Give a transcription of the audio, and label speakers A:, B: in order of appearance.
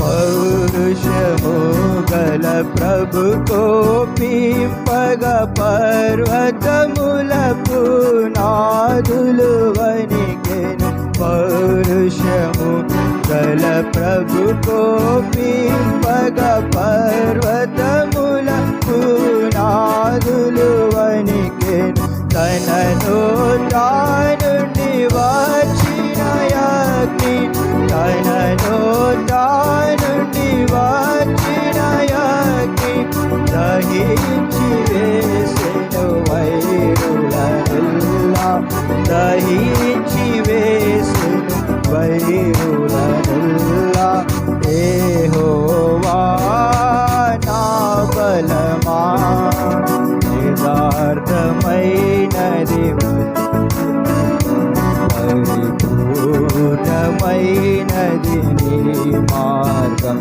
A: పౌరుషము గల ప్రభు కోపింపగ పర్వతముల పునాదులు వనికెను పౌరుషము గల ప్రభు కోపింపగ పర్వతముల పునాదులు వనికెను తనను తాను వచ్చిన అగ్ని తనను దహించి వేసెను వైరులనుల్లా దహించి వేసెను వైరులనుల్లా ఏహోవా నా బలమా యథార్థమైనది పరిపూర్ణమైనది నీ మార్గం.